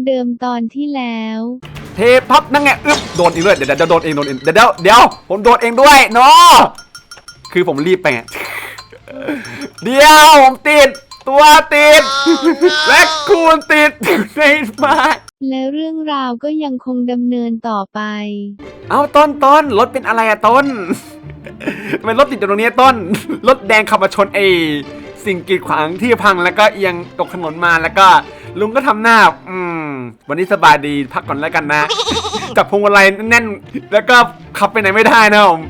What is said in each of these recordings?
ความเดิมตอนที่แล้ว เทพับนั่งไงอึ๊บโดนเองด้วยเดี๋ยวเดี๋ยวโดนเองโดนเองเดี๋ยวเดี๋ยวเดี๋ยวผมโดนเองด้วยเนาะคือผมรีบไปไงเดี๋ยวผมติด ตัวติด และคูณติดในบ้านและเรื่องราวก็ยังคงดำเนินต่อไป เอาต้นต้นรถเป็นอะไรอะต้นทำไมรถติดอยู่ตรงนี้อะต้นรถแดงขับมาชนไอสิ่งกีดขวางที่พังแล้วก็เอียงตกถนนมาแล้วก็ ลุงก็ทำหน้าอืม วันนี้สบายดีพักก่อนแล้วกันนะ จับพวงมาลัยแน่น แล้วก็ขับไปไหนไม่ได้นะผม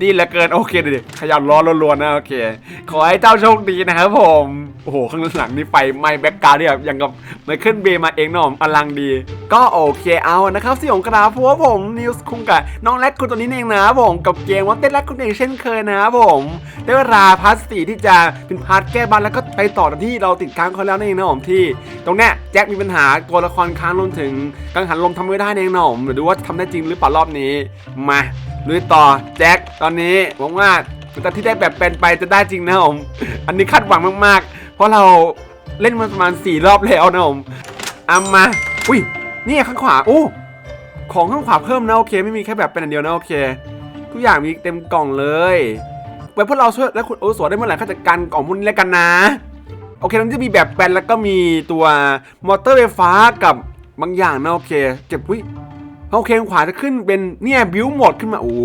ดีเหลือเกินโอเคเดี๋ยวขยับล้อรัวๆนะโอเค ขอให้เจ้าโชคดีนะครับผมโอ้โหข้างหลังนี่ไฟไหม้แบ็กกราวด์เนี่ยอย่างกับไมเคิลเบย์มาเองเนาะอลังดี ก็โอเคเอานะครับสยองกราฟเพราะว่าผมนิวส์คุงกับน้องแรดคุณตัวนี้เองนะผมกับเกมว่าเต้นแรดคุณเองเช่นเคยนะผมได้เวลาพาร์ทสี่ที่จะเป็นพาร์ทแก้บ้านแล้วก็ไปต่อที่เราติดค้างเขาแล้วนั่นเองนะผมที่ ตรงเนี้ยแจ็คมีปัญหาตัวละครค้างรวมถึงกังหันลมทำไม่ได้เองนะผมเดี๋ยวดูว่าทำได้จริงหรือเปล่ารอบนี้ มาลุยต่อแจ็คตอนนี้หวังว่าแต่ที่ได้แบบเป็นไปจะได้จริงนะผมอันนี้คาดหวังมากๆ เพราะเราเล่นมาประมาณ 4 รอบแล้วนะผมเอามา อุ้ยนี่ข้างขวาโอ้ของข้างขวาเพิ่มนะโอเค ไม่มีแค่แบบเป็นอันเดียวนะโอเค ทุกอย่างมีเต็มกล่องเลยไว้พวกเราช่วยและคุณโอสวได้เมื่อไหร่ข้าจัดการกล่องพวกนี้แล้วกันนะ โอเคมันจะมีแบบแปลนแล้วก็มีตัวมอเตอร์ไฟฟ้ากับบางอย่างนะโอเค เก็บวิ โอเคงขวาจะขึ้นเป็นเนี่ยบิวหมดขึ้นมา โอ้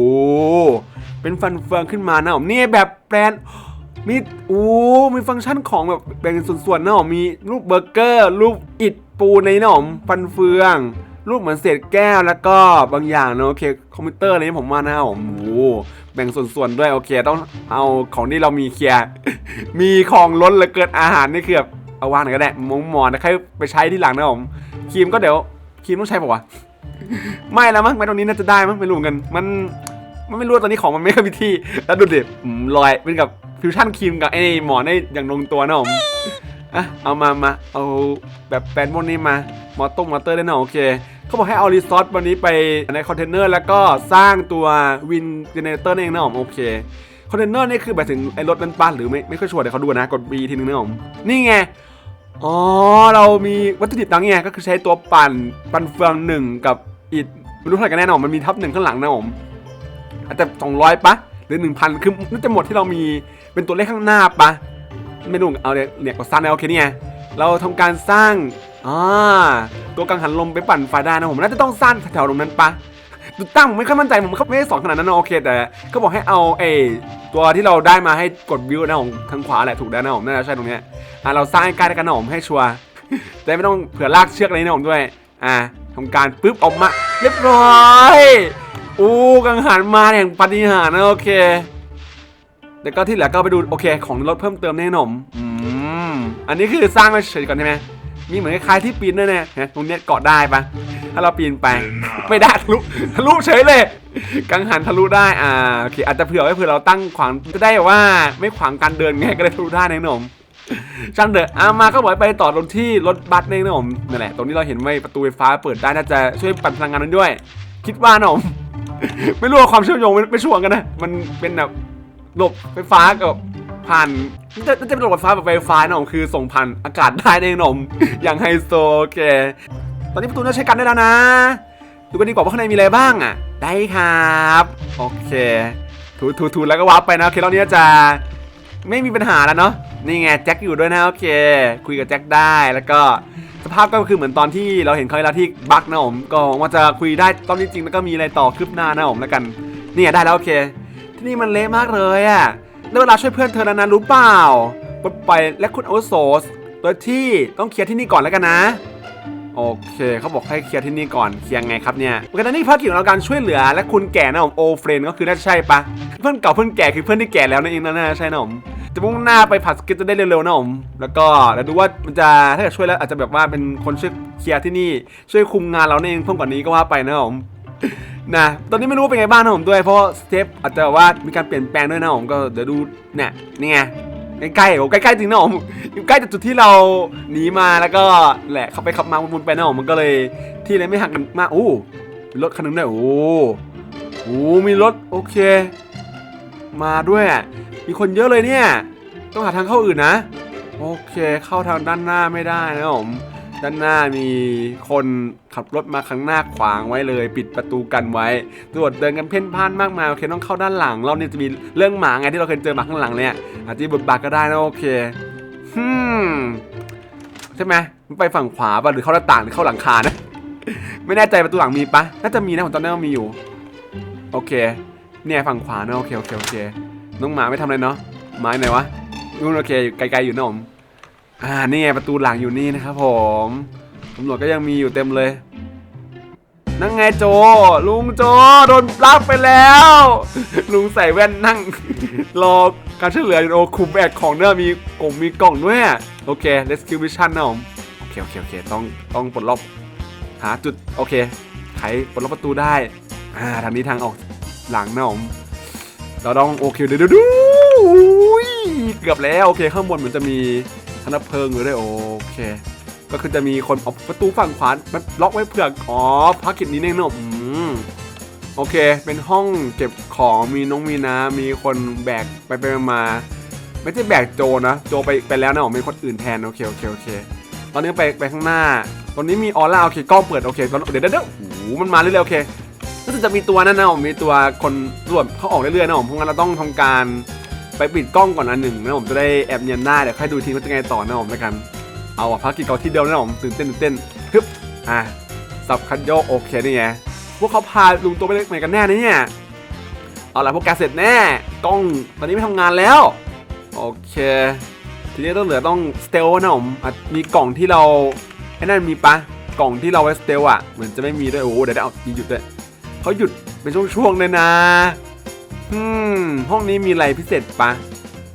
เป็นฟันเฟืองขึ้นมานะผมเนี่ยแบบแปลนมีโอ้ มีฟังก์ชันของแบบแบ่งเป็นส่วนๆนะผมมีรูปเบอร์เกอร์ รูปอิฐปูในนะผมฟันเฟือง รูปเหมือนเศษแก้วแล้วก็บางอย่างนะโอเคคอมพิวเตอร์อะไรนี้ผมว่านะผมโอ้แบ่งส่วนๆด้วยโอเคต้องเอาของที่เรามีเคลียร์มีของล้นเหลือเกินอาหารนี่คือแบบเอาวางไหนก็ได้มงหมอนนะใครไปใช้ที่หลังนะผมครีมก็เดี๋ยวครีมต้องใช้ป่าวะ ไม่แล้วมั้งไม่ตรงนี้น่าจะได้มั้งไม่รู้เหมือนกัน มันมันไม่รู้ตอนนี้ของมันไม่ค่อยมีที่แล้วดูดิลอยเป็นกับฟิวชั่นครีมกับไอ้หมอนได้อย่างลงตัวนะผมอะเอามามาเอาแบบแปนพวกนี้มามอตต้งมอเตอร์ได้นะโอเคเขาบอกให้เอารีซอสวันนี้ไปในคอนเทนเนอร์แล้วก็สร้างตัววินเจเนเรเตอร์เองนะผมโอเคคอนเทนเนอร์นี่คือหมายถึงไอ้รถนั้นป้าหรือไม่ไม่ค่อยชัวร์เดี๋ยวเขาดูนะกด B ทีนึงนะผมนี่ไง อ๋อ เรามีวัตถุดิบต่างไงก็คือใช้ตัวปั่น ปั่นเฟืองหนึ่งกับอิฐไม่รู้เท่าไหร่กันแน่นอนมันมีทับหนึ่งข้างหลังนะผมอาจจะสองร้อยปะหรือหนึ่งพันคือน่าจะหมดที่เรามีเป็นตัวเลขข้างหน้าปะไม่รู้เอาเนี่ยเนี่ยก็สร้างแล้วโอเคเนี่ยเราทำการสร้างอ่าตัวกังหันลมไปปั่นไฟได้นะผมน่าจะต้องสร้างแถวๆตรงนั้นปะ ดูตั้งผมไม่ค่อยมั่นใจผมไม่ได้สอนขนาดนั้นนะโอเค แต่ก็บอกให้เอาเอตัวที่เราได้มาให้กดวิวนะผมทางขวาแหละถูกแล้วนะผมน่าจะใช่ตรงเนี้ยอะเราสร้างให้ใกล้กันนะผมให้ชัวร์แต่ไม่ต้องเผื่อลากเชือกอะไรนะผมด้วยอ่าทำการปุ๊บออกมา เรียบร้อยอู้กังหันมาแห่งปาฏิหาริย์นะโอเคแล้วก็ที่เหลือก็ไปดูโอเค ของรถเพิ่มเติมแน่นอนอืมอันนี้คือสร้างมาเฉยก่อนใช่ไหมมีเหมือนคล้ายที่ปีนด้วยเนี่ยตรงเนี้ยเกาะได้ปะ ถ้าเราปีนไปไม่ได้ทะลุทะลุเฉยเลย กังหันทะลุได้อ่าโอเคอาจจะเผื่อไว้เผื่อเราตั้งขวางจะได้แบบว่าไม่ขวางการเดินไงก็เลยทะลุได้แน่นอนช่างเถอะอามาก็บอกให้ไปต่อตรงที่รถบัสนี่นะผมนั่นแหละตรงนี้เราเห็นว่าประตูไฟฟ้าเปิดได้น่าจะช่วยปั่นพลังงานนั้นด้วย คิดว่านะผมไม่รู้ว่าความเชื่อมโยงไม่ไม่ช่วงกันนะมันเป็นแบบระบบไฟฟ้ากับผ่านน่าจะน่าจะเป็นระบบไฟฟ้าแบบไฟฟ้านะผมคือส่งผ่านอากาศได้เองนะผมอย่างไฮโซโอเค ตอนนี้ประตูน่าใช้กันได้แล้วนะ ดูกันดีกว่าว่าข้างในมีอะไรบ้างอะ ได้ครับ โอเค ถูถูถูแล้วก็วาร์ปไปนะ โอเครอบนี้จะไม่มีปัญหาแล้วเนาะ นี่ไงแจ็คอยู่ด้วยนะโอเค คุยกับแจ็คได้แล้วก็สภาพก็คือเหมือนตอนที่เราเห็นเขาแล้วที่บักนะผม ก็หวังว่าจะคุยได้ตอนนี้จริงแล้วก็มีอะไรต่อคืบหน้านะผมแล้วกัน นี่ได้แล้วโอเค ที่นี่มันเละมากเลยอะได้เวลาช่วยเพื่อนเธอแล้วนะรู้เปล่าปลดปล่อยและคุณโอโซสโดยที่ต้องเคลียร์ที่นี่ก่อนแล้วกันนะ โอเคเขาบอกให้เคลียร์ที่นี่ก่อนเคลียร์ไงครับเนี่ยโอเคตอนนี้ภารกิจของเราการช่วยเหลือและคุณแก่นะผมโอเฟรนก็คือน่าจะใช่ปะเพื่อนเก่าเพื่อนแก่คือเพื่อนที่แก่แล้วนั่นเองนะน่าจะใช่นะผมจะมุ่งหน้าไปผัดสก็ตจะได้เร็วๆนะผมแล้วก็แล้วดูว่ามันจะถ้าเกิดช่วยแล้วอาจจะแบบว่าเป็นคนช่วยเคลียร์ที่นี่ช่วยคุมงานเราเองเพิ่มกว่านี้ก็ว่าไปนะผมนะตอนนี้ไม่รู้ว่าเป็นไงบ้างนะผมด้วยเพราะสเตปอาจจะแบบว่ามีการเปลี่ยนแปลงด้วยนะผมก็เดี๋ยวดูเนี่ยนี่ไง ใกล้ๆโอ้ใกล้ๆจริงนะผมอยู่ใกล้จากจุดที่เราหนีมาแล้วก็แหละขับไปขับมาวนๆไปนะผมมันก็เลยที่เลยไม่ห่างกันมากโอ้มีรถคันหนึงด้วยโอ้โหมีรถโอเค มาด้วยมีคนเยอะเลยเนี่ย ต้องหาทางเข้าอื่นนะ โอเค เข้าทางด้านหน้าไม่ได้นะผม ด้านหน้ามีคนขับรถมาข้างหน้าขวางไว้เลย ปิดประตูกันไว้ตำรวจเดินกันเพ่นพ่านมากมายโอเคต้องเข้าด้านหลังเราเนี่ยจะมีเรื่องหมาไงที่เราเคยเจอหมาข้างหลังเนี่ยอาจจะมีบทบาทก็ได้นะโอเคฮึมใช่ไหมมันไปฝั่งขวาป่ะหรือเข้าหน้าต่างหรือเข้าหลังคานะ ไม่แน่ใจประตูหลังมีปะน่าจะมีนะผมตอนนี้ว่ามีอยู่ โอเค เนี่ยฝั่งขวาเนอะโอเคโอเคโอเคน้องหมาไม่ทำอะไรเนาะหมาไหนวะนู่นโอเคอยู่ไกลๆอยู่นะผม อ่านี่ไงประตูหลังอยู่นี่นะครับผมตำรวจก็ยังมีอยู่เต็มเลย นั่งไงโจ ลุงโจโดนปลากไปแล้ว ลุงใส่แว่นนั่ง รอการช่วยเหลือโอ้คุมแบกของเนอมีกล่องมีกล่องด้วย โอเค rescue mission นะผมโอเคโอเคโอเคต้องต้องปลดล็อกหาจุดโอเคไขปลดล็อกประตูได้อ่าทางนี้ทางออกหลังนะผมเราต้องโอเคเดี๋ยวเดี๋ยวดูอุ้ยเกือบแล้วโอเคข้างบนเหมือนจะมี ธนบเพลิงอยู่ด้วยโอเค ก็คือจะมีคนเอาประตูฝั่งขวามันล็อกไว้เผื่ออ๋อภารกิจนี้เองเนอะอืมโอเค เป็นห้องเก็บของมีน้องมีน้ำมีคนแบกไปไปมา ไม่ใช่แบกโจนะโจไปไปแล้วนะผมเป็นคนอื่นแทนโอเคโอเคโอเคตอนนี้ไปไปข้างหน้า ตอนนี้มีออร่าโอเคกล้องเปิดโอเคตอนเดี๋ยวเดี๋ยวเดี๋ยวโอ้โหมันมาเรื่อยๆโอเคก็จะมีตัวนั่นนะผมมีตัวคนตรวจเขาออกเรื่อยๆนะผมเพราะงั้นเราต้องทำการ ไปปิดกล้องก่อนอันหนึ่งนะผมจะได้แอบเนียนได้เดี๋ยวค่อยดูทีว่าจะไงต่อนะผมแล้วกัน เอาอะภารกิจเก่าที่เดิมนะผมตื่นเต้นตื่นเต้นฮึบอะสับคันโยกโอเคนี่ไงพวกเขาพาลุงตัวไปไหนกันแน่เนี่ยเอาละพวกแกเสร็จแน่กล้องตอนนี้ไม่ทำงานแล้วโอเค ทีนี้ต้องเหลือต้องสเตลนะผมมีกล่องที่เราไอ้นั่นมีปะกล่องที่เราไว้สเตลอะเหมือนจะไม่มีด้วยโอ้เดี๋ยวเดี๋ยวเอาหยุดด้วยเขาหยุดเป็นช่วงๆเลยนะ อืม ห้องนี้มีอะไรพิเศษปะ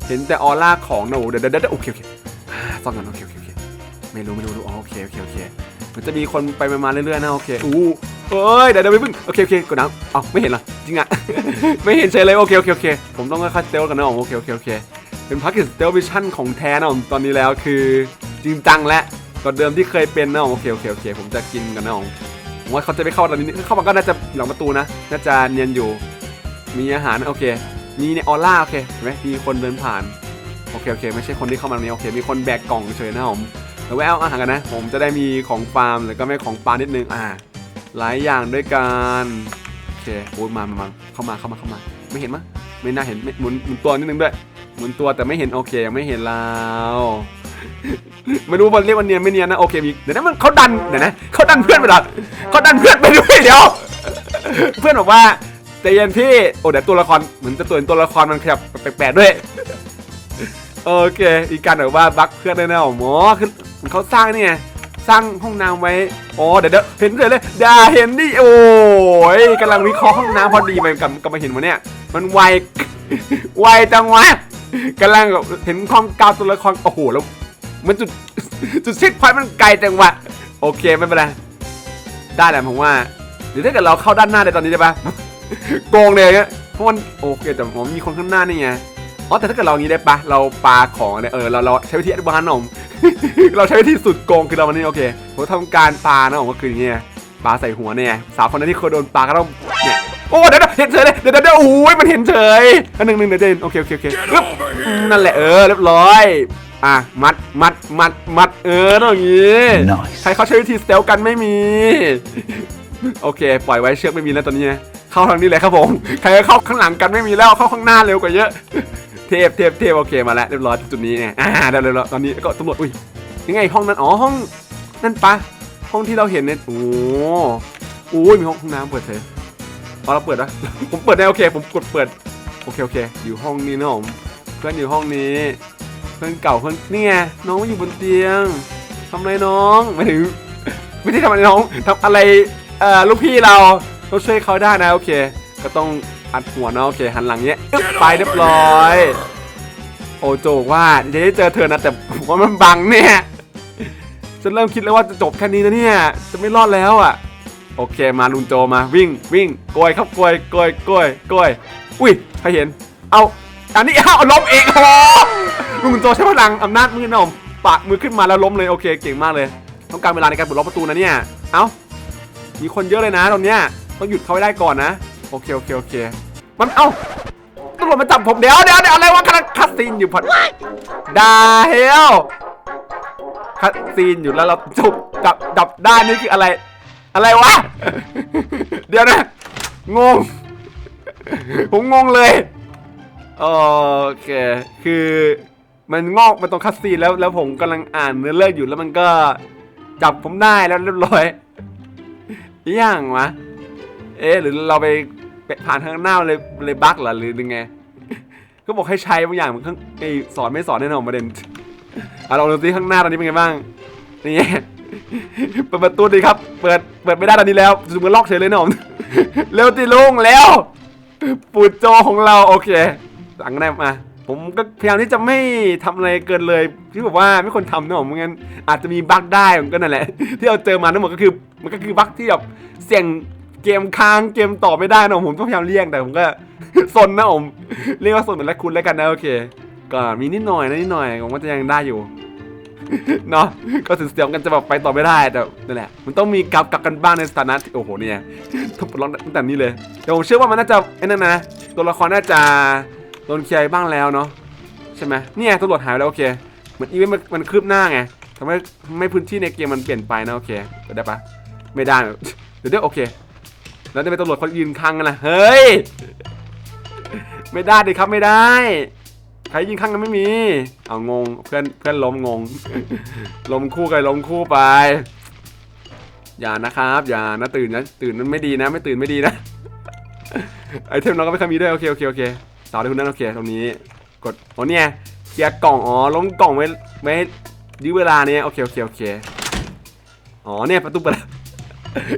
เห็นแต่ออร่าของนะโอ้โหเดี๋ยวเดี๋ยวเดี๋ยวโอเคโอเคอ่าซ่อมกันโอเคโอเคโอเคไม่รู้ไม่รู้ไม่รู้อ๋อโอเคโอเคโอเค มันจะมีคนไปมาๆเรื่อยๆนะโอเคอู้เอ้ยเดี๋ยวเดี๋ยวไปพึ่งโอเคโอเคกดน้ำอ๋อไม่เห็นเหรอจริงอะไม่เห็นเฉยเลยโอเคโอเคโอเค ผมต้องค่อยๆสเตลกันนะอ๋อโอเคโอเคโอเคเป็นพักกิจสเตลวิชั่นของแท้นะผมตอนนี้แล้วคือจริงจังและกว่าเดิมที่เคยเป็นนะผมโอเคโอเคโอเค ผมจะกินกันนะผมผมว่าเขาจะไม่เข้าตอนนี้เข้ามาก็น่าจะหลังประตูนะน่าจะเนียนอยู่ มีอาหารโอเค มีเนี่ยออร่าโอเคเห็นไหมมีคนเดินผ่านโอเคโอเค ไม่ใช่คนที่เข้ามาตรงนี้โอเค มีคนแบกกล่องเฉยนะผมแล้วแวะเอาอาหารกันนะ ผมจะได้มีของฟาร์มหรือก็ไม่ของปลานิดนึงอ่า หลายอย่างด้วยกันโอเคโอ้ยมามามาเข้ามาเข้ามาเข้ามา ไม่เห็นมะไม่น่าเห็นหมุนหมุนตัวนิดนึงด้วยหมุนตัวแต่ไม่เห็นโอเคยังไม่เห็นเราไม่รู้มันเรียกว่าเนียนไม่เนียนนะโอเคมีเดี๋ยวนะมันเขาดันเดี๋ยวนะเขาดันเพื่อนไปหรอเขาดันเพื่อนไปด้วยเดี๋ยว เพื่อนบอกว่า เย็นพี่ โอ้เดี๋ยวตัวละครเหมือนจะตัวตัวละครมันขยับแปลกๆด้วย โอเค อีกการแบบว่าบักเพื่อนด้นะหมอคือเขาสร้างนี่ไงสร้างห้องน้ำไว้อ๋อเดี๋ยวเดี๋ยวเห็นเลยเลยด่าเห็นดิโอ้ยกำลังวิเคราะห์ห้องน้ำพอดีไปกับกับมาเห็นวะเนี่ย มันไวไวจังวะกำลังเห็นความกาวตัวละครโอ้โหแล้วมันจุดจุดเช็คพอยต์มันไกลจังวะโอเคไม่เป็นไรได้แหละผมว่าหรือถ้าเกิดเราเข้าด้านหน้าได้ตอนนี้ได้ปะ โกงเลยเนี่ยเพราะมันโอเคแต่ผมมีคนข้างหน้านี่ไงอ๋อแต่ถ้าเกิดเราอย่างนี้ได้ปะเราปาของเนี่ยเออเราเราใช้วิธีอนุบาลนะผมเราใช้วิธีสุดโกงคือเราวันนี้โอเคผมทำการปานะผมก็คืออย่างเงี้ยปาใส่หัวเนี่ยสาวคนนั้นที่เคยโดนปาก็ต้องเนี่ยโอ้เดี๋ยวเดี๋ยวเห็นเฉยเลยเดี๋ยวเดี๋ยวเดี๋ยวโอ้ยมันเห็นเฉยอันหนึ่งหนึ่งเดี๋ยวเดี๋ยวโอเคโอเคโอเคปึ๊บอืมนั่นแหละเออเรียบร้อยอะมัดมัดมัดมัดเออต้องอย่างงี้ Nice ใครเขาใช้วิธีสเตลกันไม่มี โอเค ปล่อยไว้เชือกไม่มีแล้วตอนนี้นะ เข้าทางนี้เลยครับผมใครเข้าข้างหลังกันไม่มีแล้วเข้าข้างหน้าเร็วกว่าเยอะ เทพเทพเทพโอเคมาแล้วเรียบร้อยจุดนี้เนี่ยอ่าเดี๋ยวเดี๋ยตอนนี้ก็ตำรวจอุ้ยยังไงห้องนั้นอ๋อห้องนั่นปะห้องที่เราเห็นเนี่ยโอ้โอ้ยมีห้องน้ำเปิดเถอะพอเราเปิดนะผมเปิดได้โอเค ผมกดเปิดโอเคโอเค อยู่ห้องนี้นะผมเพื่อนอยู่ห้องนี้เพื่อนเก่าเพื่อนนี่ไงน้องอยู่บนเตียงทำอะไรน้องไม่ถึงไม่ได้ทำอะไรน้องทำอะไรเอ่อลูกพี่เรา ต้องช่วยเขาได้นะโอเค ก็ต้องอัดหัวเนาะโอเคหันหลังเนี้ยอึ๊บไปเรียบร้อย โอโจบอกว่าจะได้เจอเธอนะแต่ผมว่ามันบังเนี่ยฉันเริ่มคิดแล้วว่าจะจบแค่นี้นะเนี่ยจะไม่รอดแล้วอะ โอเคมาลุงโจมาวิ่งวิ่งโกยครับโกยโกยโกยโกยอุ้ยใครเห็น เอาอันนี้เอาล้มเองโอ้โหลุงโจใช้พลังอำนาจมือหน่อมปะมือขึ้นมาแล้วล้มเลยโอเคเก่งมากเลย ต้องการเวลาในการปลดล็อกประตูนะเนี่ย เอ้ามีคนเยอะเลยนะตรงเนี้ย ต้องหยุดเขาไว้ได้ก่อนนะ โอเคโอเคโอเค มันเอ้าตำรวจมาจับผมเดี๋ยวเดี๋ยวเดี๋ยวอะไรวะกำลังคัดซีนอยู่พอดดาเฮลคัดซีนอยู่แล้วเราจบดับดับด้านนี่คืออะไร อะไรวะ เดี๋ยวนะ งง ผมงงเลยโอเคคือมันงอกมาตรงคัดซีนแล้วแล้วผมกำลังอ่านเนื้อเรื่องอยู่แล้วมันก็จับผมได้แล้วเรียบร้อยอย่างวะ เอ๊ะหรือเราไปไปผ่านทางหน้าเลยเลยบั๊กเหรอหรือยังไง ก็บอกให้ใช้บางอย่างมันข้างไอสอนไม่สอนแน่นอนประเด็นเอะลองดูซิข้างหน้าตอนนี้เป็นไงบ้างนี่เปิดประตูดีครับ เปิดเปิดไม่ได้ตอนนี้แล้วจุมันล็อกเฉยเลยนะผมเร็วตีลุงแล้วปูดโจของเราโอเค หลังได้มาผมก็พยายามที่จะไม่ทำอะไรเกินเลยที่บอกว่าไม่ควรทำนะผมไม่งั้นอาจจะมีบั๊กได้ผมก็นั่นแหละ ที่เราเจอมาทั้งหมดก็คือมันก็คือบั๊กที่แบบเสี่ยง เกมค้างเกมต่อไม่ได้นะผมต้องพยายามเลี่ยงแต่ผมก็สนนะผมเรียกว่าสนเหมือนและคุณแล้วกันนะโอเค ก็มีนิดหน่อยนะนิดหน่อยผมว่าจะยังได้อยู่เนาะก็ถึงเสียงกันจะแบบไปต่อไม่ได้แต่นั่นแหละมันต้องมีกลับกลับกันบ้างในสถานะโอ้โหเนี่ยทุบร้องตั้งแต่นี้เลยแต่ผมเชื่อว่ามันน่าจะไอ้นั่นนะตัวละครน่าจะโดนเคลียร์บ้างแล้วเนาะใช่ไหมเนี่ยตำรวจหายไปแล้วโอเคเหมือนอีเวนต์มันคืบหน้าไงทำให้ทำให้พื้นที่ในเกมมันเปลี่ยนไปนะโอเคเปิดได้ปะไม่ได้เดี๋ยวเดี๋ยวโอเค แล้วจะเป็นตำรวจเขายืนข้างกันนะเฮ้ย ไม่ได้ดิครับไม่ได้ ใครยิงข้างกันไม่มี เอางง เพื่อนเพื่อนล้มงง ล้มคู่กันล้มคู่ไป อย่านะครับ อย่านะตื่นนะตื่นนั้นไม่ดีนะ ไม่ตื่นไม่ดีนะ ไอเทมน้องก็ไม่เคอยมีด้วยโอเคโอเคโอเคต่อด้คุณนั่นโอเคตรงนี้ กดโอ้เนี่ยเคลียร์กล่องอ๋อล้มกล่องไว้ไม่ยื้อเวลาเนี่ยโอเคโอเคโอเค อ๋อเนี่ยประตูเปิด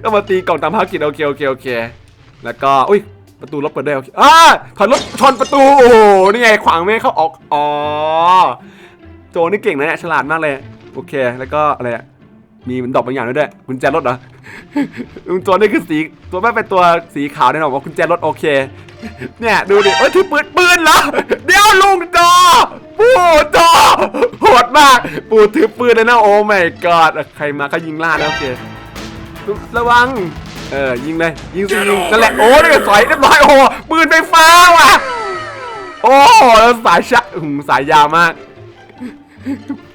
ก็มาตีกล่องตามภารกิจโอเคโอเคโอเค แล้วก็อุ้ยประตูรถเปิดได้โอเคอ่าถอยรถชนประตูโอ้โหนี่ไงขวางไม่ให้เขาออกอ๋อโจนี่เก่งนะเนี่ยฉลาดมากเลยโอเค แล้วก็อะไรอะมีมันดอกบางอย่างด้วยด้วยกุญแจรถเหรอลุงโจนี่คือสีตัวแม่เป็นตัวสีขาวแน่นอนว่ากุญแจรถโอเค เนี่ยดูดิเอ้ยถือปืนปืนเหรอเดี๋ยวลุงโจปู่โจโหดมาก ปู่ถือปืนเลยนะโอ้ my god ใครมาก็ยิงล่าดนะโอเค ระวัง เออ ยิงเลย ยิงสิยิงนั่นแหละ โอ้นี่ก็สอยเรียบร้อย โอ้โหปืนไฟฟ้าว่ะ โอ้แล้วสายชะอืมสายยาวมาก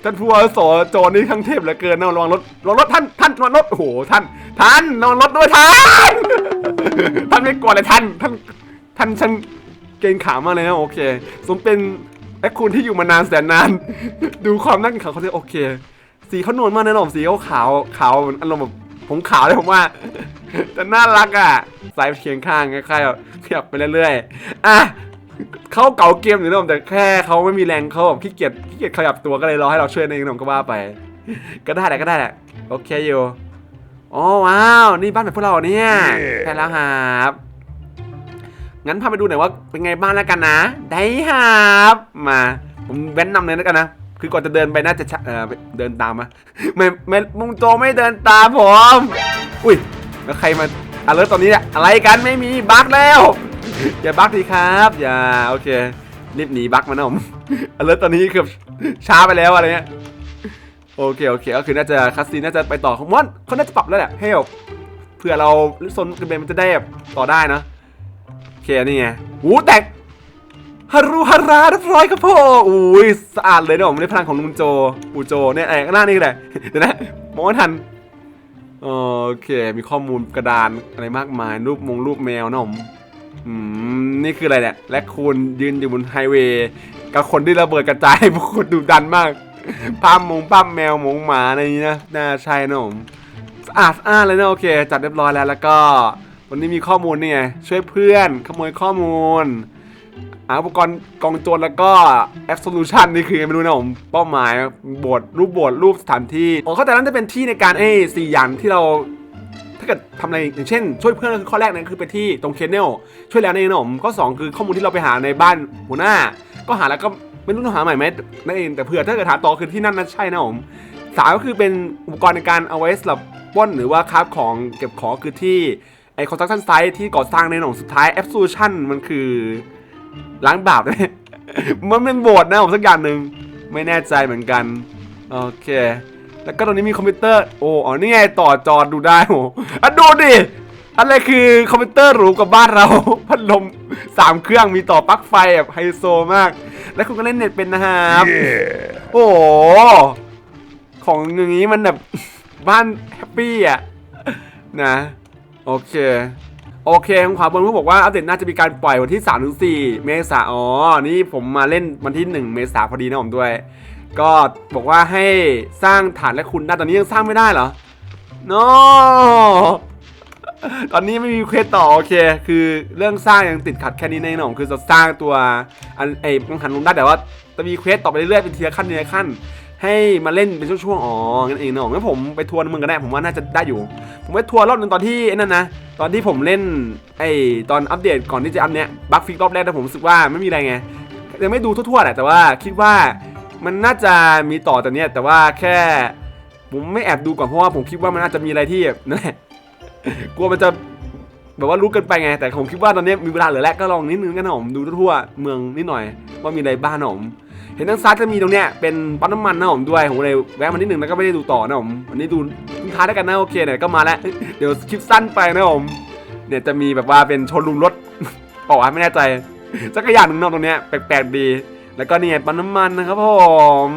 ท่านผู้อาวุโสโจรนี่ทั้งเทพเหลือเกินนะระวังรถระวังรถท่าน ท่านระวังรถ โอ้โห ท่าน ท่านระวังรถด้วยท่าน ท่านไม่กลัวเลยท่าน ท่าน ท่านฉันเกรงขามากเลยนะ โอเค สมเป็นไอ้คุณที่อยู่มานานแสนนาน ดูความนั่งขาวเขาเลยโอเค สีเขานวลมากนะหน่อมสีเขาขาว ขาวเหมือนอารมณ์แบบ ผมขาวเลยผมว่า แต่น่ารักอะสายเคียงข้างคล้ายๆขยับไปเรื่อยๆอะเขาเก่าเกมอยู่นะผมแต่แค่เขาไม่มีแรงเขาแบบขี้เกียจขี้เกียจขยับตัวก็เลยรอให้เราช่วยเองผมก็ว่าไป ก็ได้แหละก็ได้แหละโอเคอยู่อ๋อว้าวนี่บ้านแบบพวกเราเนี่ยใช่แล้วครับงั้นพาไปดูหน่อยว่าเป็นไงบ้างแล้วกันนะ ได้ครับ มา ผมแว้นนำเลยแล้วกันนะ คือก่อนจะเดินไปน่าจะเออเดินตามมาไม่ไม่มุงโจไม่เดินตามผม อุ้ยแล้วใครมาอะไรตอนนี้เนี่ยอะไรกันไม่มีบั๊กแล้ว อย่าบั๊กดีครับอย่าโอเครีบหนีบั๊กมานะผมอะไรตอนนี้คือช้าไปแล้วอะไรเงี้ยโอเคโอเคก็คือน่าจะคัสซีนน่าจะไปต่อของมอนเขาน่าจะปรับแล้วแหละให้แบบเผื่อเราสนกันเป็นมันจะได้แบบต่อได้นะโอเคนี่ไงหูแตก ฮารุฮาราเรียบร้อยครับพ่ออุ้ยสะอาดเลยนะผมในพลังของลุงโจปูโจเนี่ยไอ้หน้านี่ก็ได้เดี๋ยวนะมองทันโอเค มีข้อมูลกระดานอะไรมากมายรูปมงรูปแมวนะผมอืมนี่คืออะไรเนี่ยและคุณยืนอยู่บนไฮเวย์กับคนที่ระเบิดกระจายพวกคุณดุดันมากปั้มมงปั้มแมวมงหมาอะไรอย่างนี้นะน่าใช่นะผมสะอาดสะอาดเลยนะโอเค จัดเรียบร้อยแล้วแล้วก็ วันนี้มีข้อมูลนี่ไงช่วยเพื่อนขโมยข้อมูล หาอุปกรณ์กองโจรแล้วก็ absolution นี่คือไงไม่รู้นะผมเป้าหมายบสถ์รูปบสถ์รูปสถานที่โอ้เข้าใจนั้นจะเป็นที่ในการไอ้สี่อย่างที่เราถ้าเกิดทำอะไรอย่างเช่น ช่วยเพื่อนก็คือข้อแรกนั่นคือไปที่ตรงเคนเนลช่วยแล้วนั่นเองนผมข้อสองคือข้อมูลที่เราไปหาในบ้านหัวหน้า ก็หาแล้วก็ไม่รู้ต้องหาใหม่ไหมนั่นเองแต่เผื่อถ้าเกิดหาต่อคือที่นั่นนั่นใช่นะผมสามก็คือเป็นอุปกรณ์ในการเอาไว้สำหรับป้นหรือว่าคราฟของเก็บของคือที่ไอ construction site ที่ก่อสร้างในหนองสุดท้าย absolution มันคือ ล้างบาปเลยมันเป็นโบสถ์นะผมสักอย่างหนึ่งไม่แน่ใจเหมือนกัน โอเค แล้วก็ตรงนี้มีคอมพิวเตอร์ โอ้อ๋อนี่ไงต่อจอดูได้โอ้อะดูดิอะไรคือคอมพิวเตอร์หรูกว่าบ้านเรา พัดลมสามเครื่องมีต่อปลั๊กไฟแบบไฮโซมาก และคุณก็เล่นเน็ตเป็นนะครับโอ้โหของอย่างนี้มันแบบบ้านแฮปปี้อะนะ โอเค โอเคของขวาบนผู้บอกว่าอัปเดตน่าจะมีการปล่อยวันที่3ถึง4เมษาอ๋อ นี่ผมมาเล่นวันที่ 1 เมษาพอดีนะผมด้วย ก็บอกว่าให้สร้างฐานและคุณได้ตอนนี้ยังสร้างไม่ได้เหรอ no ตอนนี้ไม่มีเควสต่อโอเค คือเรื่องสร้างยังติดขัดแค่นี้ในหน่องคือจะสร้างตัวอันไอ้กังหันลงได้แต่ว่าจะมีเควสต่อไปเรื่อยๆเป็นทีละขั้นทีละขั้น ให้มาเล่นเป็นช่วงๆ อ๋องั้นเองน่องงั้นผมไปทัวร์เมืองกันได้ ผมว่าน่าจะได้อยู่ ผมไปทัวร์รอบหนึงตอนที่ไอ้นั่นนะ ตอนที่ผมเล่นไอ้ตอนอัปเดตก่อนที่จะอัพเนี้ย บัคฟิกรอบแรกแต่ผมรู้สึกว่าไม่มีอะไรไง ยังไม่ดูทั่วๆแหละ แต่ว่าคิดว่ามันน่าจะมีต่อแต่เนี้ยแต่ว่าแค่ ผมไม่แอบดูก่อนเพราะว่าผมคิดว่ามันน่าจะมีอะไรที่นั่นแหละ กลัวมันจะแบบว่ารู้กินไปไง แต่ผมคิดว่าตอนนี้มีเวลาเหลือแล้วก็ลองนิดนึงกันหนะผมดูทั่วๆเมืองนิดหน่อยว่ามีอะไรบ้างนะผม เห็นทางซ้ายจะมีตรงเนี้ยเป็นปั๊มน้ำมันนะผมด้วยผมเลยแวะมานิดนึงแล้วก็ไม่ได้ดูต่อนะผมอันนี้ดูทิ้งท้ายด้วยกันนะโอเคเนี่ยก็มาแล้วเดี๋ยวคลิปสั้นไปนะผมเนี่ยจะมีแบบว่าเป็นโชว์รูมรถบอกว่าไม่แน่ใจสักอย่างหนึ่งเนอะตรงเนี้ยแปลกๆดี แล้วก็เนี่ยปั๊มน้ำมันนะครับผม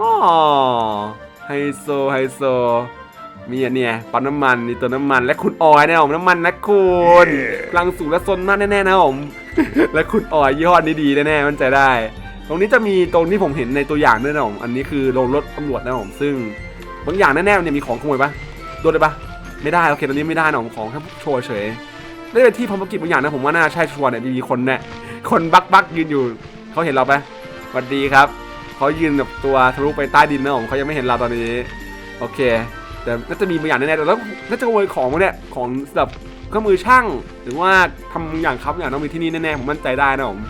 อ๋อไฮโซไฮโซมีอันเนี่ยปั๊มน้ำมันมีตัวน้ำมันและคุณออยนะผมน้ำมันนะคุณกลางสูงและซนมากแน่ๆนะผมและคุณออยยี่ห้อนี้ดีแน่ๆมั่นใจได้ต รงนี้จะมีตรงที่ผมเห็นในตัวอย่างด้วยนะผมอันนี้คือโรงรถตำรวจนะผมซึ่งบางอย่างแน่ๆเนี่ยมีของขโมยปะโดนได้ปะไม่ได้โอเคตอนนี้ไม่ได้นะผมของแค่โชว์เฉยได้เป็นที่พมกิจบางอย่างนะผมว่าน่าใช่ชัวร์เนี่ยมีคนเนี่ยคนบักบักยืนอยู่เขาเห็นเราปะสวัสดีครับเขายืนแบบตัวทะลุไปใต้ดินนะผมเขายังไม่เห็นเราตอนนี้ โอเค แต่น่าจะมีบางอย่างแน่ๆแต่แล้วน่าจะขโมยของพวกเนี่ยของสำหรับเครื่องมือช่าง หรือว่าทำอย่างครับอย่างต้องมีที่นี่แน่ๆผมมั่นใจได้นะผม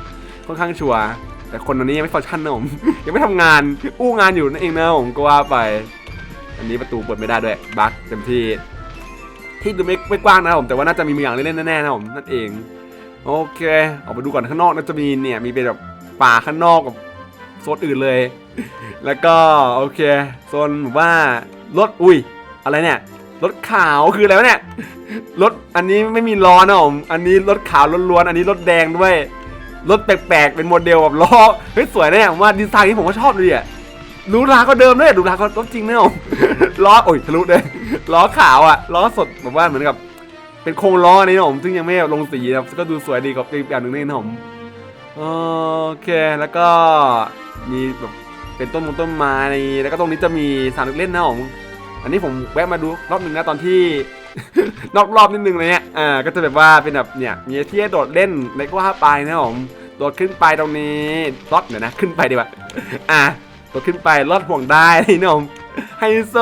ค่อนข้างชัวร์ แต่คนอันนี้ยังไม่ฟังก์ชันนะผมยังไม่ทำงานอู้งานอยู่นั่นเองนะผมก็ว่าไป อันนี้ประตูเปิดไม่ได้ด้วยบั๊กเต็มที่ที่ดูไม่ไม่กว้างนะผมแต่ว่าน่าจะมีบางอย่างเล่นแน่ๆนะผมนั่นเองโอเคออกไปดูก่อนข้างนอกน่าจะมีเนี่ยมีเป็นแบบป่าข้างนอกกับโซนอื่นเลย แล้วก็โอเคโซนว่ารถอุ้ยอะไรเนี่ยรถขาวคืออะไรวะเนี่ยรถอันนี้ไม่มีล้อนะผมอันนี้รถขาวล้วนๆอันนี้รถแดงด้วย รถแปลกๆ เป็นโมเดลแบบล้อ เฮ้ยสวยนะเนี่ยผมว่าดีไซน์นี้ผมก็ชอบเลยอะรูราก็เดิมด้วยรูราก็รถจริงเนะผมล้อโอ้ยทะลุเลยล้อขาวอะล้อสดแบบว่าเหมือนกับ เป็นโครงล้อนนี้นะผมซึ่งยังไม่ลงสีนะครับก็ดูสวยดีกับอีกอย่างหนึ่งนี่นะผมโอเคแล้วก็มีแบบเป็นต้นมงต้นไม้แล้วก็ตรงนี้จะมีสนามเล่นนะผมอันนี้ผมแวะมาดูรอบหนึ่งนะตอนที่ นอกรอบนิดนึงเลยเนี่ยอ่าก็จะแบบว่าเป็นแบบเนี่ยมีที่ให้โดดเล่นเล็กว่าไปนะผมโดดขึ้นไปตรงนี้รอดเดี๋ยวนะขึ้นไปดีกว่าอ่าโดดขึ้นไปรอดห่วงได้นะผมไฮโซ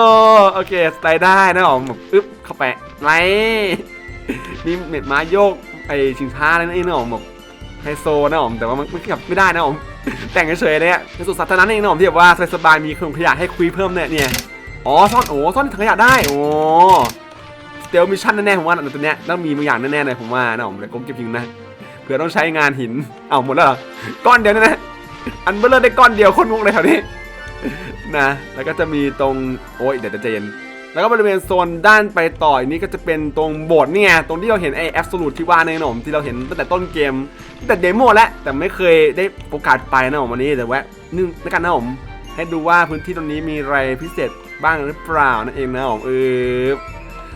โอเคสไลด์ได้นะผมอึ๊บเข้าไปไลมีเม็ดม้าโยกไอชิงช้าอะไรนั่นเองนะผมแบบไฮโซนะผมแต่ว่ามันมันขับไม่ได้นะผมแต่งเฉยๆเลยเนี่ยในสุดสาธารณะนี่เองนะผมที่แบบว่าสบายๆมีขนมขยะให้คุยเพิ่มเนี่ยเนี่ยอ๋อซ่อนโอ้ซ่อนถังขยะได้โอ้ เตลมิชชั่นแน่ๆผมว่าตัวเนี้ยต้องมีบางอย่างแน่ๆเลยผมว่านะผมเดี๋ยก้มเก็บหินนะเผื่อต้องใช้งานหินเอ้าหมดแล้วก้อนเดียวเนี่ยนะอันเบลเลอร์ได้ก้อนเดียวคนงงเลยแถวนี้นะแล้วก็จะมีตรงโอ้ยเดี๋ยวจะเจนแล้วก็บริเวณโซนด้านไปต่ออีกนี้ก็จะเป็นตรงโบสถ์เนี่ยตรงที่เราเห็นไอ้แอบสูตที่ว่าในหนมที่เราเห็นตั้งแต่ต้นเกมตั้งแต่เดโมแล้วแต่ไม่เคยได้โอกาสไปนะผมวันนี้เดี๋ยวแวะนึงแล้วกันนะผมให้ดูว่าพื้นที่ตรงนี้มีอะไรพิเศษบ้างหรือเปล่านั่นเองนะผมเออ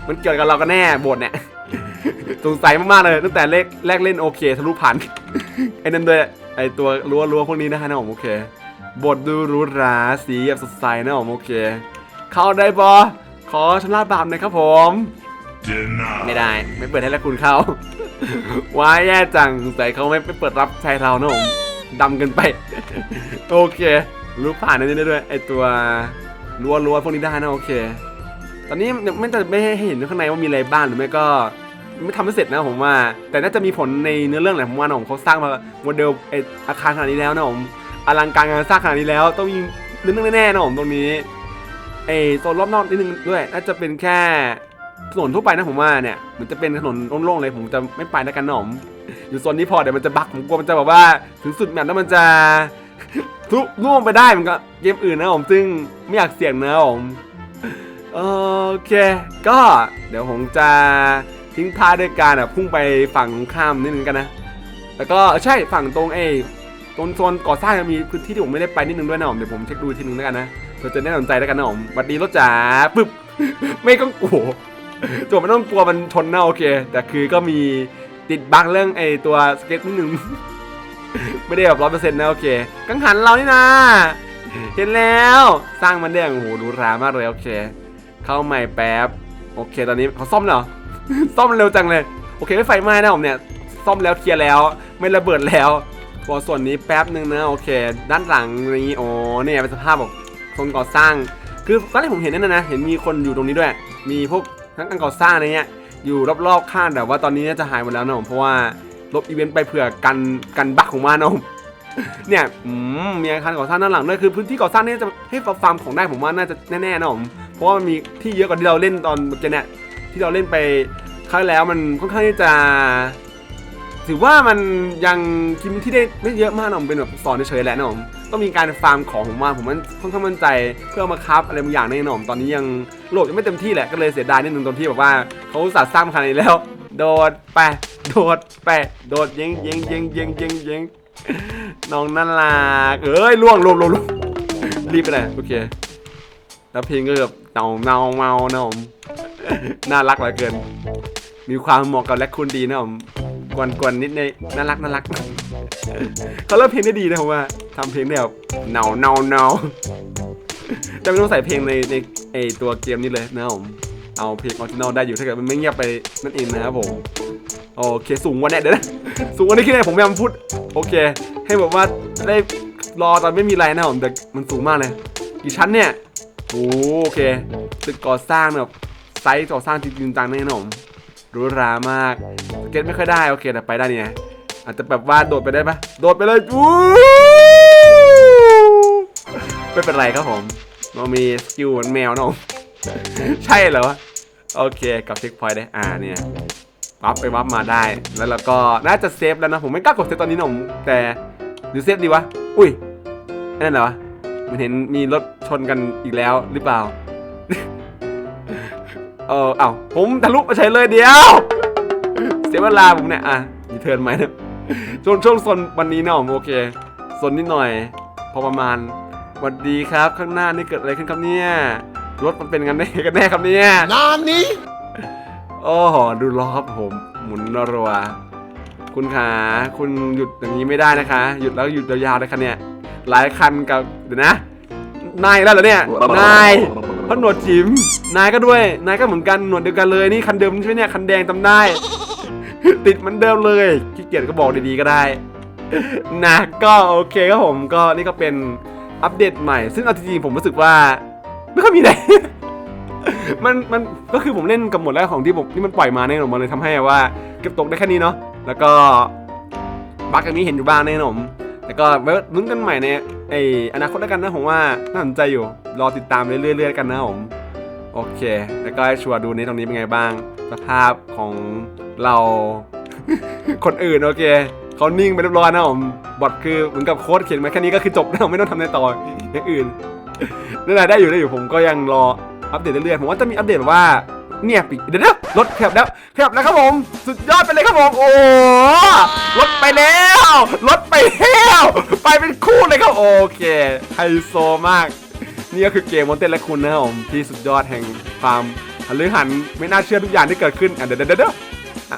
มันเกี่ยวกับเรากันแน่บทเนี่ยสงสัยมากๆเลยตั้งแต่แรกแรกเล่นโอเคทะลุผ่านไอ้นั่นด้วยไอ้ตัวรั้วรั้วพวกนี้นะฮะนะผมโอเคบทดูหรูหราสีแบบสดใสนะผมโอเค เข้าได้บอขอชำระบาปหน่อยครับผม Denied. ไม่ได้ไม่เปิดให้ละคุณเข้าว้ายแย่จังสงสัยเขาไม่ไม่เปิดรับใช้เรานะผมดำเกันไป โอเค รู้ผ่านอันนี้ได้ด้วยไอตัวรั้วรั้วพวกนี้ได้นะโอเคต อนนี้ยังไม่แต่ไม่ให้เห็นข้างในว่ามีอะไรบ้างหรือไม่ก็ไม่ทำให้เสร็จนะผมว่า แต่น่าจะมีผลในเนื้อเรื่องแหละผมว่านะผมเขาสร้างมาโมเดลไออาคารขนาดนี้แล้วนะผมอลังการงานสร้างขนาดนี้แล้ว ต้องมีเรื่องแน่ๆนะผมตรงนี้ไอโซนรอบนอกนิดนึงด้วย น่าจะเป็นแค่ถนนทั่วไปนะผมว่าเนี่ยมันจะเป็นถนนโล่งๆเลยผมจะไม่ไปแล้วกันหนอมอยู่โซนนี้พอเดี๋ยวมันจะบักผมกลัวมันจะแบบว่าถึงสุดแมปแล้วมันจะทุล่วงไปได้มันก็เกมอื่นนะผมซึ่งไม่อยากเสี่ยงนะผม โอเค ก็เดี๋ยวผมจะทิ้งท้ายด้วยการแบบพุ่งไปฝั่งข้ามนิดนึงกันนะ แล้วก็ใช่ฝั่งตรงเอตรงโซนก่อสร้างมีพื้นที่ที่ผมไม่ได้ไปนิดนึงด้วยนะผมเดี๋ยวผมเช็คดูทีนึงแล้วกันนะเราจะแน่สนใจแล้วกันนะผมสวัสดีรถจ๋าปึ๊บไม่ต้องกลัวจทย์ไม่ต้องกลัวมันชนนะโอเค แต่คือก็มีติดบั๊กเรื่องไอตัวสเก็ตนิดนึงไม่ได้แบบร้อยเปอร์เซ็นต์นะโอเค กังหันเรานี่นะเห็นแล้วสร้างมันได้อย่างโหหรูรามากเลยโอเค เข้าใหม่แป๊บ โอเค ตอนนี้เขาซ่อมเหรอ ซ่อมเร็วจังเลย โอเคไม่ไฟไหม้นะผมเนี่ย ซ่อมแล้วเคลียร์แล้ว ไม่ระเบิดแล้วพอส่วนนี้แป๊บหนึ่งนะโอเค ด้านหลังนี้โอ้เนี่ยเป็นสภาพแบบคนก่อสร้าง คือตอนแรกผมเห็นนั่นนะเห็นมีคนอยู่ตรงนี้ด้วย มีพวกทั้งการก่อสร้างอะไรเงี้ยอยู่รอบๆข้างแต่ว่าตอนนี้น่าจะหายหมดแล้วนะผมเพราะว่าลบอีเวนต์ไปเผื่อกันกันบั๊กของมันนะผมเนี่ยอืมมีอาคารก่อสร้างด้านหลังด้วยคือพื้นที่ก่อสร้างนี่จะให้ฟาร์มของได้ผมว่าน่าจะแน่ๆนะผม เพราะว่ามันมีที่เยอะกว่าที่เราเล่นตอนเมื่อกี้เนี่ยที่เราเล่นไปครั้งแล้วมันค่อนข้างที่จะ ถือว่ามันยังกินที่ได้ไม่เยอะมากนะผมเป็นแบบสอนเฉยๆแหละนะผมต้องมีการฟาร์มของผมว่าผมมันค่อนข้างมั่นใจเพื่อเอามาครับอะไรบางอย่างแน่นอนตอนนี้ยังโหลดยังไม่เต็มที่แหละก็เลยเสียดายนิดนึงตรงที่แบบว่าเขาสาห์สร้างขนาดนี้แล้ว โดดไปโดดไปโดดยิงยิงยิงยิงยิงยิงน้องน่ารักเอ้ยล่วงล่วงล่วงล่วงรีบไปไหนโอเคแล้วเพลงก็แบบ เนาเนาเมาเนาะผมน่ารักเหลือเกิน มีความเหมาะกับแลคคูนดีนะผมกวนๆนิดนึงน่ารักน่ารักเขาเลือกเพลงได้ดีนะผมว่าทำเพลงได้แบบเนาเนาเนาจะไม่ต้องใส่เพลงในในไอตัวเกมนี้เลยนะผมเอาเพลงออริจินอลได้อยู่ถ้าเกิดมันไม่เงียบไปนั่นเองนะครับผมโอเคสูงกว่านี่ยเดี๋ยวนะสูงกว่านี้แค่ไหนผมพยายามพูดโอเค ให้แบบว่าได้รอตอนไม่มีไรนะผมแต่มันสูงมากเลยกี่ชั้นเนี่ย โอโอเคตึกก่อสร้างแบบไซส์ก่อสร้างจริงๆจังแน่นอนหรูหรามากเก็ตไม่ค่อยได้โอเคแต่ไปได้เนี่ยอาจจะแบบว่าโดดไปได้ปะโดดไปเลยวู้ไม่เป็นไรครับผมเรามีสกิลเหมือนแมวนะผมใช่เหรอวะโอเคกับเช็คพอยต์ได้อ่าเนี่ยวับไปวับมาได้ แล้วเราก็น่าจะเซฟแล้วนะผมไม่กล้ากดเซฟตอนนี้นะผมแต่หรือเซฟดีวะอุ้ยนนั่นเหรอวะ มันเห็นมีรถชนกันอีกแล้วหรือเปล่า เออเอ้าผมทะลุมาใช้เลยเดียว เสียเวลาผมเนี่ย อะมีเทิร์นไหมนะช่วงช่วงโซนวันนี้เนาะโอเคโซนนิดหน่อย พอประมาณสวัสดีครับ ข้างหน้านี่เกิดอะไรขึ้นครับเนี่ย รถมันเป็นกันได้กันแน่ครับเนี่ย Nani? โอ้โหดูล้อครับผม หมุนรัวๆคุณขาคุณหยุดอย่างนี้ไม่ได้นะคะ หยุดแล้วหยุดยาวๆนะคะเนี่ย หลายคันกับเดี๋ยวนะ นายแล้วเหรอเนี่ย นายเพราะหนวดจิ๋มนายก็ด้วย นายก็เหมือนกันหนวดเดียวกันเลยนี่คันเดิมใช่ไหมเนี่ยคันแดงจำได้ ติดเหมันเดิมเลยขี้เกียจก็บอกดีๆก็ได้ นะก็โอเคครับผมก็นี่ก็เป็นอัปเดตใหม่ ซึ่งเอาจริงๆผมรู้สึกว่าไม่ค่อยมีอะไร มันมันก็คือผมเล่นกับหมดแล้วของที่ผมที่มันปล่อยมาเนี่ยผมเลยทำให้ว่า เก็บตกได้แค่นี้เนาะแล้วก็บั๊กอย่างนี้เห็นอยู่บ้างแน่นอน แต่ก็ไว้ลุ้นกันใหม่ในไออนาคตแล้วกันนะผมว่าน่าสนใจอยู่ รอติดตามเรื่อยๆกันนะผมโอเค แล้วก็ให้ชัวร์ดูนี้ตรงนี้เป็นไงบ้าง สภาพของเรา คนอื่นโอเคเขานิ่งไปเรียบร้อยนะผมบอทคือเหมือนกับโค้ดเขียนมาแค่นี้ก็คือจบแล้วไม่ต้องทำอะไรต่ออย่างอื่นนั่นแหละได้อยู่ได้อยู่ผมก็ยังรออัปเดตเรื่อยๆผมว่าจะมีอัปเดตว่าเนี่ยปีเดี๋ยวนะ รถขยับแล้วขยับแล้วครับผม สุดยอดไปเลยครับผม โอ้รถไปแล้วรถไปแล้วไปเป็นคู่เลยครับโอเคไฮโซมาก นี่ก็คือเกมมอนเตนและคุณนะครับผมที่สุดยอดแห่งความหันหรือหันไม่น่าเชื่อทุกอย่างที่เกิดขึ้นอะเดี๋ยวเดี๋ยวเดี๋ยว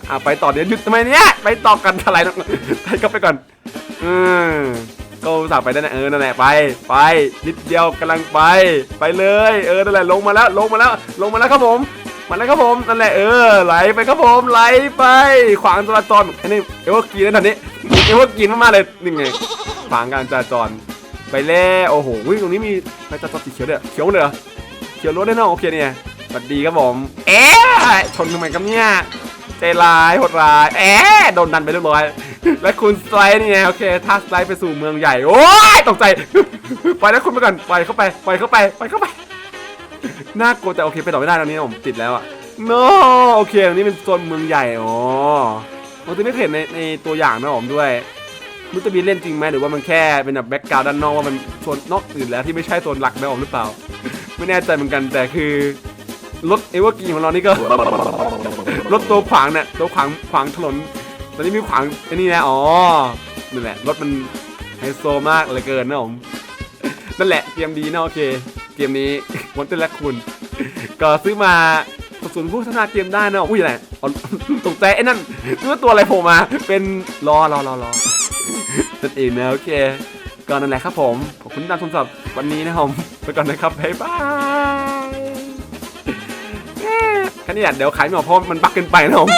อะไปต่อเดี๋ยวหยุดทำไมเนี่ยไปต่อกันอะไรนะไปก็ไปก่อนอืมก็สั่งไปได้นะเออนั่นแหละไปไปนิดเดียวกำลังไป ไปเลย เออนั่นแหละลงมาแล้วลงมาแล้วลงมาแล้วครับผม มาแล้วครับผมนั่นแหละเออไหลไปครับผมไหลไป ขวางจราจรอันนี้เอวอกีนนะตอนนี้เอวอกีนมากๆเลยนี่ไงขวางการจราจรไปแล้วโอ้โหอุ๊ยตรงนี้มีไฟจราจรสีเขียวด้วยเขียวเลยเหรอเขียวรถได้นอะโอเคเนี่ยสวัสดีครับผมเอ๊ะชนทำไมครับเนี่ยใจร้ายโหดร้ายเอ๊ะโดนดันไปเรียบร้อย และคุณสไลด์นี่ไงโอเคถ้าสไลด์ไปสู่เมืองใหญ่โอ้ยตกใจ ไปแล้วคุณไปก่อนไปเข้าไปไปเข้าไปไปเข้าไป น่ากลัวแต่โอเคไปต่อไม่ได้ตอนนี้ผมติดแล้วอะ no โอเคตรงนี้เป็นโซนเมืองใหญ่อ๋อผมจะไม่เห็นในในตัวอย่างนะผมด้วยมุตบีเล่นจริงไหมหรือว่ามันแค่เป็นแบบแบ็กกราวด์ด้านนอกว่ามันโซนนอกอื่นแล้วที่ไม่ใช่โซนหลักนะผมหรือเปล่า ไม่แน่ใจเหมือนกันแต่คือรถเอเวอร์กีของเรานี่ก็รถตัวขวางเนี่ยตัวขวางขวางถนนตอนนี้มีขวางไอ้นี่นะอ๋อนั่นแหละรถมันไฮโซมากเลยเกินนะผมนั่นแหละเตรียมดีนะโอเค เกมนี้ มอนเตอร์และคุณ ก็ซื้อมาสนุนผู้พัฒนาเกมได้นะอุ้ยอะไรตกใจไอ้นั่นนึกว่าตัวอะไรโผล่มาเป็นรอรอรอรอนั่นเองนะโอเคก็นั่นแหละครับผมขอบคุณที่ตามชมสำหรับวันนี้นะผมไปก่อนนะครับบ๊ายบายแค่นี้แหละเดี๋ยวขายไม่ออกเพราะมันบักเกินไปนะผม